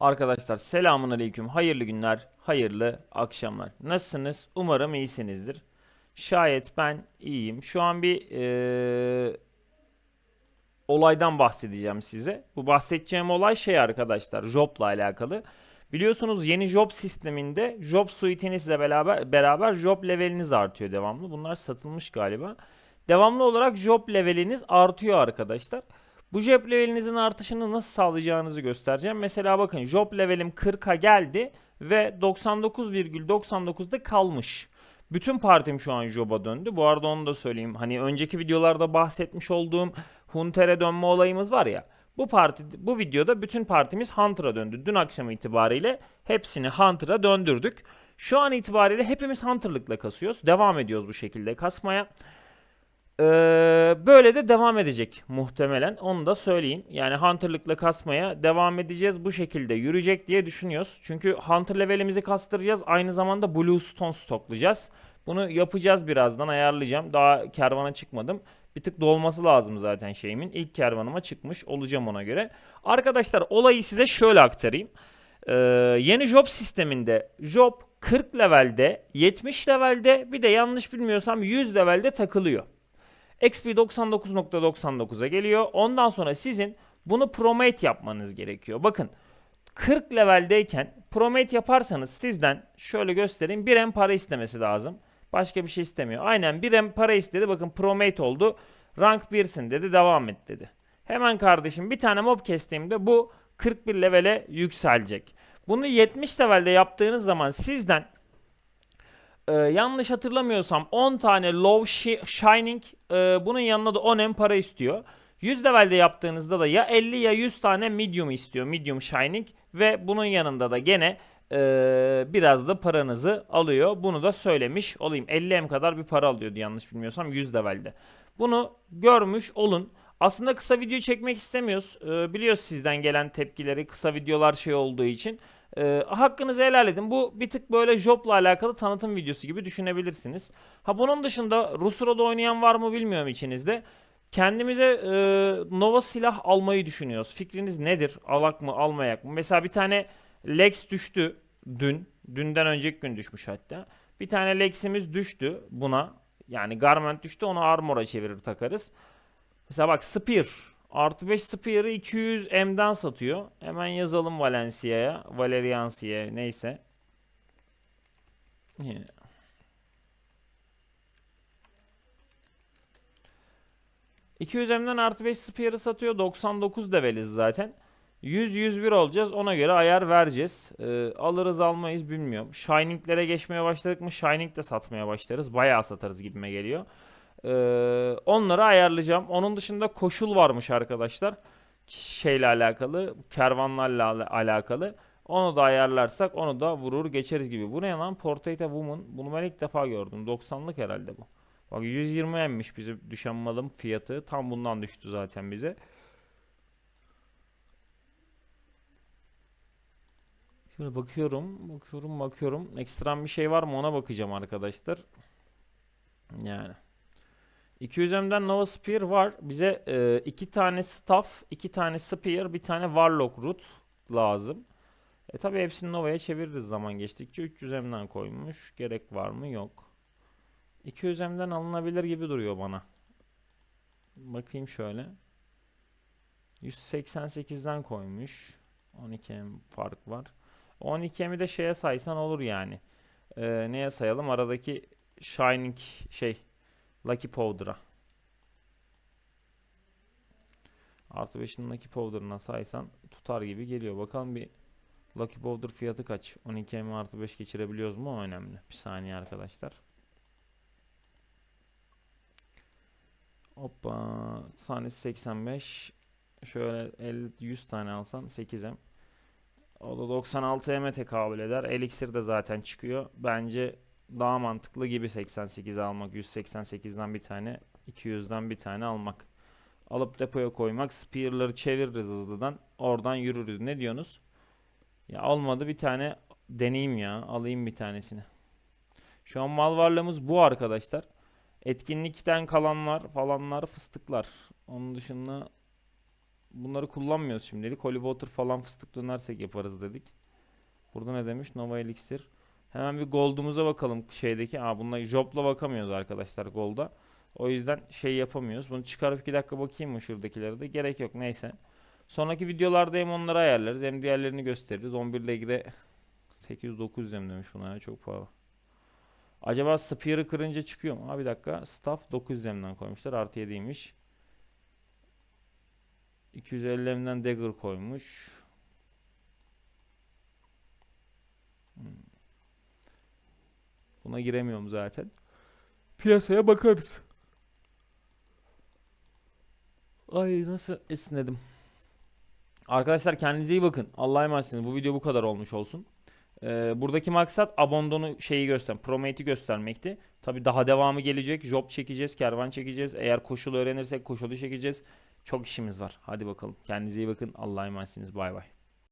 Arkadaşlar selamun aleyküm. Hayırlı günler, hayırlı akşamlar. Nasılsınız? Umarım iyisinizdir. Şayet ben iyiyim. Şu an bir eee, olaydan bahsedeceğim size. Bu bahsedeceğim olay şey arkadaşlar, Job'la alakalı. Biliyorsunuz yeni Job sisteminde Job suite'inizle beraber beraber Job leveliniz artıyor devamlı. Bunlar satılmış galiba. Devamlı olarak Job leveliniz artıyor arkadaşlar. Bu job levelinizin artışını nasıl sağlayacağınızı göstereceğim. Mesela bakın job levelim 40'a geldi ve 99,99'da kalmış. Bütün partim şu an job'a döndü. Bu arada onu da söyleyeyim. Hani önceki videolarda bahsetmiş olduğum Hunter'e dönme olayımız var ya. Bu parti bu videoda bütün partimiz Hunter'a döndü. Dün akşam itibariyle hepsini Hunter'a döndürdük. Şu an itibariyle hepimiz Hunter'lıkla kasıyoruz. Devam ediyoruz bu şekilde kasmaya. Ee, böyle de devam edecek muhtemelen. Onu da söyleyeyim. Yani Hunter'lıkla kasmaya devam edeceğiz. Bu şekilde yürüyecek diye düşünüyoruz. Çünkü Hunter levelimizi kastıracağız. Aynı zamanda Bluestone stoklayacağız. Bunu yapacağız birazdan ayarlayacağım. Daha kervana çıkmadım. Bir tık dolması lazım zaten şeyimin. İlk kervanıma çıkmış olacağım ona göre. Arkadaşlar olayı size şöyle aktarayım. Ee, yeni job sisteminde job 40 levelde, 70 levelde bir de yanlış bilmiyorsam 100 levelde takılıyor. XP 99.99'a geliyor. Ondan sonra sizin bunu promate yapmanız gerekiyor. Bakın 40 leveldeyken promate yaparsanız sizden şöyle göstereyim 1 M para istemesi lazım. Başka bir şey istemiyor. Aynen 1 M para istedi. Bakın promate oldu. Rank 1'sin dedi. Devam et dedi. Hemen kardeşim bir tane mob kestiğimde bu 41 levele yükselecek. Bunu 70 levelde yaptığınız zaman sizden ee, yanlış hatırlamıyorsam 10 tane low shi- shining e, bunun yanına da 10 M para istiyor. 100 levelde yaptığınızda da ya 50 ya 100 tane medium istiyor. Medium shining ve bunun yanında da gene e, biraz da paranızı alıyor. Bunu da söylemiş olayım. 50 M kadar bir para alıyordu yanlış bilmiyorsam 100 levelde. Bunu görmüş olun. Aslında kısa video çekmek istemiyoruz. Ee, biliyoruz sizden gelen tepkileri kısa videolar şey olduğu için. Ee, hakkınızı helal edin. Bu bir tık böyle jobla alakalı tanıtım videosu gibi düşünebilirsiniz. Ha bunun dışında Rusuro'da oynayan var mı bilmiyorum içinizde. Kendimize e, Nova silah almayı düşünüyoruz. Fikriniz nedir? Alak mı almayak mı? Mesela bir tane Lex düştü dün. Dünden önceki gün düşmüş hatta. Bir tane Lex'imiz düştü buna. Yani Garment düştü onu Armor'a çevirir takarız. Mesela bak Spear. Artı 5 Spear'ı 200 M'den satıyor. Hemen yazalım Valencia'ya. Valerians'iye neyse. Yeah. ...200 M'den artı 5 Spear'ı satıyor. 99 leveliz zaten. 100-101 olacağız. Ona göre ayar vereceğiz. Ee, alırız almayız bilmiyorum. Shining'lere geçmeye başladık mı Shining de satmaya başlarız. Bayağı satarız gibime geliyor. Ee, onları ayarlayacağım. Onun dışında koşul varmış arkadaşlar. Şeyle alakalı, kervanlarla al- alakalı. Onu da ayarlarsak onu da vurur geçeriz gibi. Bu ne lan? Portrait a Woman. Bunu ben ilk defa gördüm. 90'lık herhalde bu. Bak 120 emmiş bizim düşen malın fiyatı. Tam bundan düştü zaten bize. Şöyle bakıyorum, bakıyorum, bakıyorum. Ekstrem bir şey var mı ona bakacağım arkadaşlar. Yani. 200M'den Nova Spear var. Bize e, iki tane Staff, iki tane Spear, bir tane Warlock Root lazım. E tabi hepsini Nova'ya çeviririz zaman geçtikçe. 300M'den koymuş. Gerek var mı? Yok. 200M'den alınabilir gibi duruyor bana. Bakayım şöyle. 188'den koymuş. 12M fark var. 12M'i de şeye saysan olur yani. E, neye sayalım? Aradaki Shining şey Lucky Powder'a. Artı 5'in Lucky Powder'ına saysan tutar gibi geliyor. Bakalım bir Lucky Powder fiyatı kaç? 12 M artı 5 geçirebiliyoruz mu? O önemli. Bir saniye arkadaşlar. Hoppa. Tanesi 85. Şöyle 50, 100 tane alsan 8 M. O da 96 M'e tekabül eder. Elixir de zaten çıkıyor. Bence daha mantıklı gibi 88 almak. 188'den bir tane, 200'den bir tane almak. Alıp depoya koymak. Spear'ları çeviririz hızlıdan. Oradan yürürüz. Ne diyorsunuz? Ya olmadı bir tane deneyeyim ya. Alayım bir tanesini. Şu an mal varlığımız bu arkadaşlar. Etkinlikten kalanlar falanlar fıstıklar. Onun dışında bunları kullanmıyoruz şimdilik. Holy Water falan fıstık dönersek yaparız dedik. Burada ne demiş? Nova Elixir. Hemen bir gold'umuza bakalım şeydeki. Aa bunlar job'la bakamıyoruz arkadaşlar gold'a. O yüzden şey yapamıyoruz. Bunu çıkarıp 2 dakika bakayım mı şuradakilere de? Gerek yok neyse. Sonraki videolarda hem onları ayarlarız hem diğerlerini gösteririz. 11 Legre 800-900 dem demiş buna ya çok pahalı. Acaba Spear'ı kırınca çıkıyor mu? Ha bir dakika. Staff 900 emden koymuşlar. Artı 7'ymiş. 250 emden Dagger koymuş. Buna giremiyorum zaten. Piyasaya bakarız. Ay nasıl esnedim. Arkadaşlar kendinize iyi bakın. Allah'a emanetsiniz. Bu video bu kadar olmuş olsun. Ee, buradaki maksat Abandon'u şeyi göster, Promate'i göstermekti. Tabi daha devamı gelecek. Job çekeceğiz, kervan çekeceğiz. Eğer koşul öğrenirsek koşulu çekeceğiz. Çok işimiz var. Hadi bakalım. Kendinize iyi bakın. Allah'a emanetsiniz. Bay bay.